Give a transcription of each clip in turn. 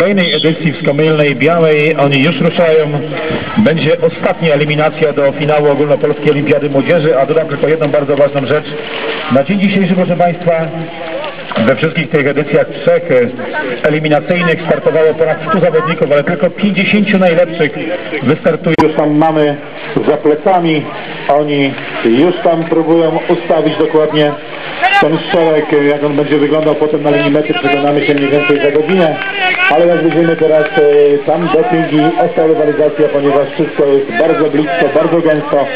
kolejnej edycji w Skomylnej Białej. Oni już ruszają. Będzie ostatnia eliminacja do finału Ogólnopolskiej Olimpiady Młodzieży, a dodam tylko jedną bardzo ważną rzecz. Na dzień dzisiejszy, proszę Państwa, we wszystkich tych edycjach trzech e, eliminacyjnych startowało ponad 100 zawodników, ale tylko 50 najlepszych wystartuje. Już tam mamy za plecami. Oni już tam próbują ustawić dokładnie ten szereg, jak on będzie wyglądał potem na linii mety, przekonamy się mniej więcej za godzinę. Ale jak widzimy teraz e, tam doping i ostra rywalizacja, ponieważ wszystko jest bardzo blisko, bardzo gęsto,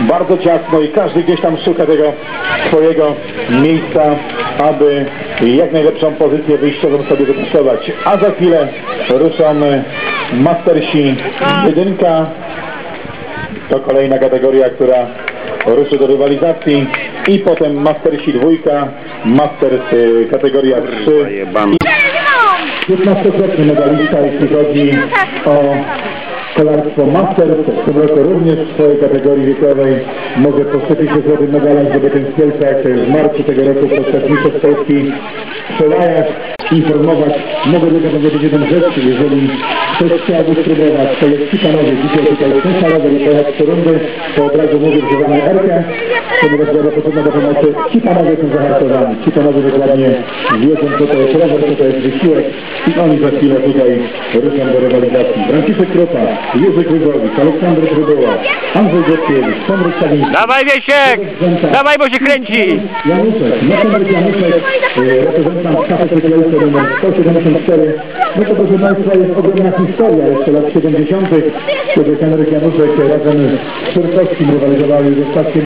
bardzo ciasno i każdy gdzieś tam szuka tego swojego miejsca, aby jak najlepszą pozycję wyjściową sobie wypisować. A za chwilę ruszą e, Mastersi jedynka. To kolejna kategoria, która ruszy do rywalizacji i potem Mastersi dwójka, Masters e, kategoria 3 15-krotny medalista, jeśli chodzi o kolarstwo Masters. W tym roku również w swojej kategorii wiekowej może poszczepić się złotym medalem zdobytym w Kielcach w marcu tego roku podczas Mistrzostw Polski w Przelajach. Informować, mogę tylko powiedzieć jedną rzecz, jeżeli ktoś chciałby spróbować, to jest Cikanowy, dzisiaj tutaj Ciężarowy, nie pojechać trzy rundy, to od razu mówię, że mamy Erkę, ponieważ będę potrzebna do pomocy. Cikanowie są zahartowani, Cikanowie dokładnie wiedzą, co to jest rower, co to jest wysiłek i oni za chwilę tutaj ruszą do rywalizacji. Franciszek Krupa, Jerzy Krygowicz, Aleksander Trybuła, Andrzej Gotkiewicz, Konrad Stawiński. Dawaj Wiesiek! Dawaj, bo się kręci! Januszek, Natomiast Januszek, e, reprezentant KP Cyklejce numer 174. No to proszę Państwa jest ogromna historia jeszcze lat 70., kiedy Henryk Januszek razem z Czerkowskim rywalizowali w ostatnim